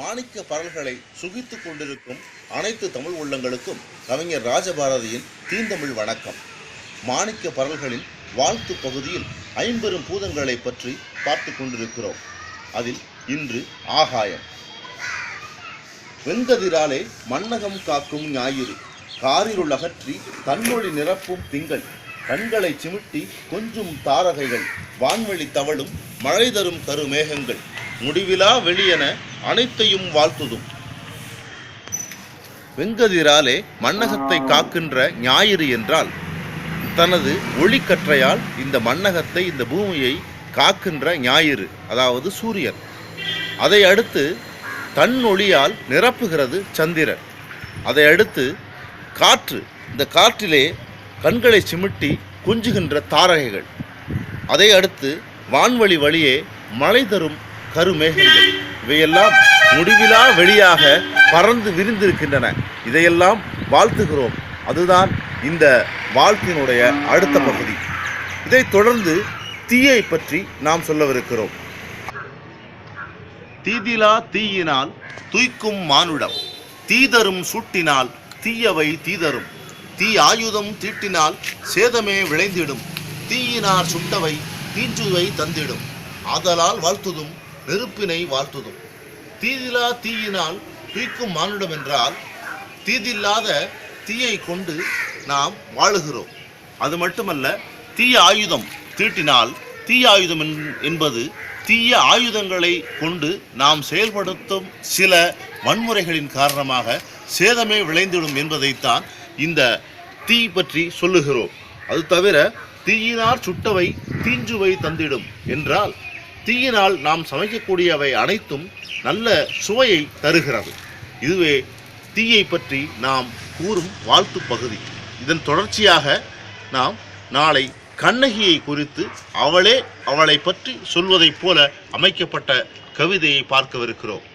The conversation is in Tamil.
மாணிக்க பரல்களை சுகித்துக் கொண்டிருக்கும் அனைத்து தமிழ் உள்ளங்களுக்கும் கவிஞர் ராஜபாரதியின் தீந்தமிழ் வணக்கம். மாணிக்க பரல்களின் வாழ்த்து பகுதியில் ஐம்பெரும் பூதங்களை பற்றி பார்த்து கொண்டிருக்கிறோம். அதில் இன்று ஆகாயம். வெந்ததிராலே மன்னகம் காக்கும் ஞாயிறு காரிருள் அகற்றி தன்மொழி நிரப்பும் திங்கள் கண்களை சிமிட்டி கொஞ்சும் தாரகைகள் வான்வழி தவளும் மழை தரும் கருமேகங்கள் முடிவிலா வெளியென அனைத்தையும் வாழ்த்துதும். வெங்கதிராலே மன்னகத்தை காக்கின்ற ஞாயிறு என்றால் தனது ஒளிக்கற்றையால் இந்த மன்னகத்தை இந்த பூமியை காக்கின்ற ஞாயிறு அதாவது சூரியன். அதை அடுத்து தன் ஒளியால் நிரப்புகிறது சந்திரன். அதை அடுத்து காற்று இந்த காற்றிலே கண்களை சிமிட்டி குஞ்சுகின்ற தாரகைகள். அதை அடுத்து வான்வழி வழியே மழை தரும் கருமேகங்கள். இவையெல்லாம் முடிவிலா வெளியாக பறந்து விரிந்திருக்கின்றன. இதையெல்லாம் வாழ்த்துகிறோம். அதுதான் இந்த வாழ்த்தினுடைய அடுத்த பகுதி. இதைத் தொடர்ந்து தீயை பற்றி நாம் சொல்லவிருக்கிறோம். தீதிலா தீயினால் தூய்க்கும் மானுடம். தீதரும் சுட்டினால் தீயவை தீதரும். தீ ஆயுதம் தீட்டினால் சேதமே விளைந்திடும். தீயினார் சுட்டவை தீஞ்சுவை தந்திடும். ஆதலால் வாழ்த்துதும் வெறுப்பினை வாழ்த்துதும். தீதிலா தீயினால் தீக்கும் மானுடம் என்றால் தீதில்லாத தீயை கொண்டு நாம் வாழுகிறோம். அது மட்டுமல்ல தீய ஆயுதம் தீட்டினால் தீய ஆயுதம் என்- என்பது தீய ஆயுதங்களை கொண்டு நாம் செயல்படுத்தும் சில வன்முறைகளின் காரணமாக சேதமே விளைந்திடும் என்பதைத்தான் இந்த தீ பற்றி சொல்லுகிறோம். அது தவிர தீயினால் சுட்டவை தீஞ்சுவை தந்திடும் என்றால் தீயினால் நாம் சமைக்கக்கூடியவை அனைத்தும் நல்ல சுவையை தருகிறது. இதுவே தீயை பற்றி நாம் கூறும் வாழ்த்து பகுதி. இதன் தொடர்ச்சியாக நாம் நாளை கண்ணகியை குறித்து அவளே அவளை பற்றி சொல்வதைப் போல அமைக்கப்பட்ட கவிதையை பார்க்கவிருக்கிறோம்.